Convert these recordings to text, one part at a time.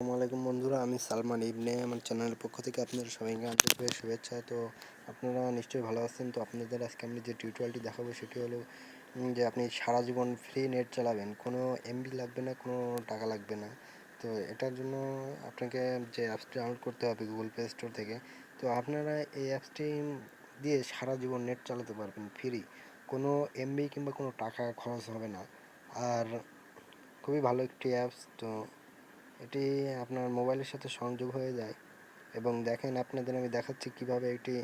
আসসালামু আলাইকুম বন্ধুরা, আমি সালমান ইবনে আমার চ্যানেলের পক্ষ থেকে আপনাদের সবাইকে আন্তরিকভাবে শুভেচ্ছা। তো আপনারা নিশ্চয়ই ভালো আছেন। তো আপনাদের আজকে আমি যে টিউটোরিয়ালটি দেখাবো সেটি হলো যে আপনি সারা জীবন ফ্রি নেট চালাবেন, কোনো এমবি লাগবে না, কোনো টাকা লাগবে না। তো এটার জন্য আপনাকে যে অ্যাপসটি ডাউনলোড করতে হবে গুগল প্লে স্টোর থেকে, তো আপনারা এই অ্যাপসটি দিয়ে সারা জীবন নেট চালাতে পারবেন ফ্রি কোনো এমবি কিংবা কোনো টাকা খরচ হবে না। আর খুবই ভালো একটি অ্যাপস তো এটি আপনার মোবাইলের সাথে সংযোগ হয়ে যায় এবং দেখেন আপনাদের আমি দেখাচ্ছি কীভাবে এটি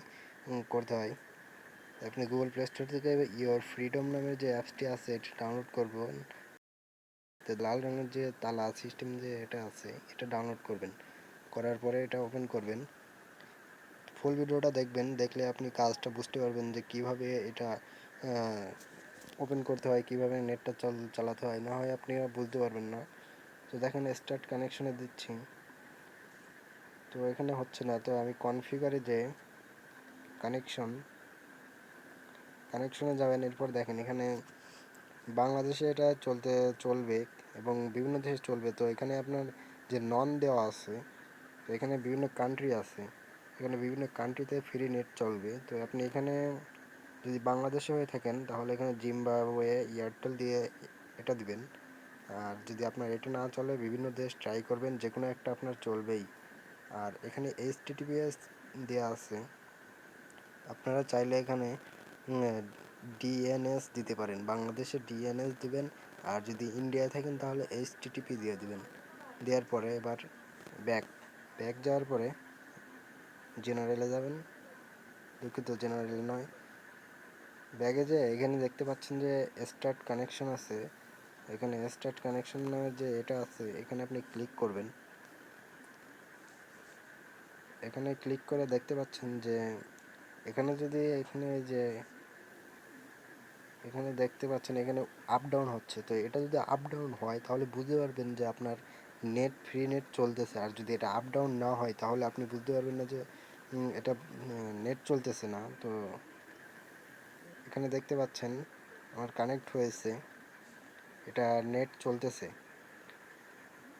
করতে হয়। আপনি গুগল প্লে স্টোর থেকে ইয়োর ফ্রিডম নামের যে অ্যাপসটি আছে, এটি ডাউনলোড করবেন। তো লাল রঙের যে তালা সিস্টেম যে এটা আছে, এটা ডাউনলোড করবেন। করার পরে এটা ওপেন করবেন। ফুল ভিডিওটা দেখবেন, দেখলে আপনি কাজটা বুঝতে পারবেন যে কীভাবে এটা ওপেন করতে হয়, কীভাবে নেটটা চল, চালাতে হয়। না হয় আপনি বুঝতে পারবেন না। তো দেখেন স্টার্ট কানেকশনে দিচ্ছি। তো এখানে হচ্ছে না, তো আমি কনফিগারে যে কানেকশন কানেকশনে যাবেন, এরপর দেখেন, এখানে বাংলাদেশে এটা চলতে, চলবে এবং বিভিন্ন দেশে চলবে। তো এখানে আপনার যে নন দেওয়া আছে, তো এখানে বিভিন্ন কান্ট্রি আছে, এখানে বিভিন্ন কান্ট্রিতে ফ্রি নেট চলবে। তো আপনি এখানে যদি বাংলাদেশে হয়ে থাকেন, তাহলে এখানে জিম্বাবুয়ে এয়ারটেল দিয়ে এটা দিবেন। আর যদি আপনার এটা না চলে, বিভিন্ন দেশ ট্রাই করবেন যে কোনো একটা আপনার চলবেই। আর এখানে এইচ টিটিপিএস দেওয়া আছে। আপনারা চাইলে এখানে ডিএনএস দিতে পারেন। বাংলাদেশে ডিএনএস দিবেন, আর যদি ইন্ডিয়ায় থাকেন, তাহলে এইচ টিটিপি দিয়ে দিবেন। দেওয়ার পরে এবার ব্যাক ব্যাক যাওয়ার পরে জেনারেলে যাবেন। দুঃখিত জেনারেল নয়। ব্যাগে যে এখানে দেখতে পাচ্ছেন যে স্টার্ট কানেকশন আছে। এখানে স্টার্ট কানেকশন নামে যে এটা আছে, এখানে আপনি ক্লিক করবেন। এখানে ক্লিক করে দেখতে পাচ্ছেন যে, এখানে যদি এখানে যে, এখানে দেখতে পাচ্ছেন এখানে আপ ডাউন হচ্ছে, তো এটা যদি আপ ডাউন হয়, তাহলে বুঝতে পারবেন যে আপনার নেট ফ্রি নেট চলতেছে। আর যদি এটা আপ ডাউন না হয়, তাহলে আপনি বুঝতে পারবেন না যে এটা নেট চলতেছে না। তো, এখানে দেখতে পাচ্ছেন, আমার কানেক্ট হয়েছে। এটা নেট চলতেছে।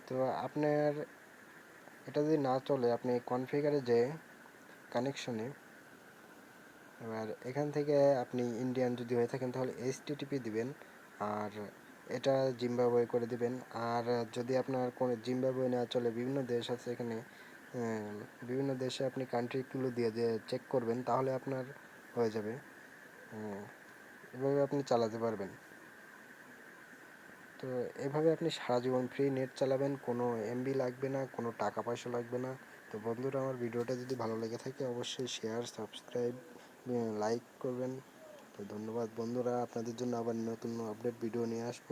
তো আপনার, এটা যদি না চলে, আপনি কনফিগারে যে কানেকশনে এবার এখান থেকে আপনি ইন্ডিয়ান যদি হয়ে থাকেন, তাহলে এইচ টিটিপি দিবেন, আর এটা জিম্বাবুয়ে করে দিবেন। আর যদি আপনার কোনো জিম্বাবুয়ে না চলে, বিভিন্ন দেশ আছে এখানে বিভিন্ন দেশে আপনি কান্ট্রিগুলো দিয়ে দিয়ে চেক করবেন, তাহলে আপনার হয়ে যাবে। এভাবে আপনি চালাতে পারবেন। তো এভাবে আপনি সারা জীবন ফ্রি নেট চালাবেন, কোনো এমবি লাগবে না, কোনো টাকা পয়সা লাগবে না। তো বন্ধুরা, আমার ভিডিওটা যদি ভালো লেগে থাকে, অবশ্যই শেয়ার সাবস্ক্রাইব লাইক করবেন। তো ধন্যবাদ বন্ধুরা, আপনাদের জন্য আবার নতুন আপডেট ভিডিও নিয়ে আসব।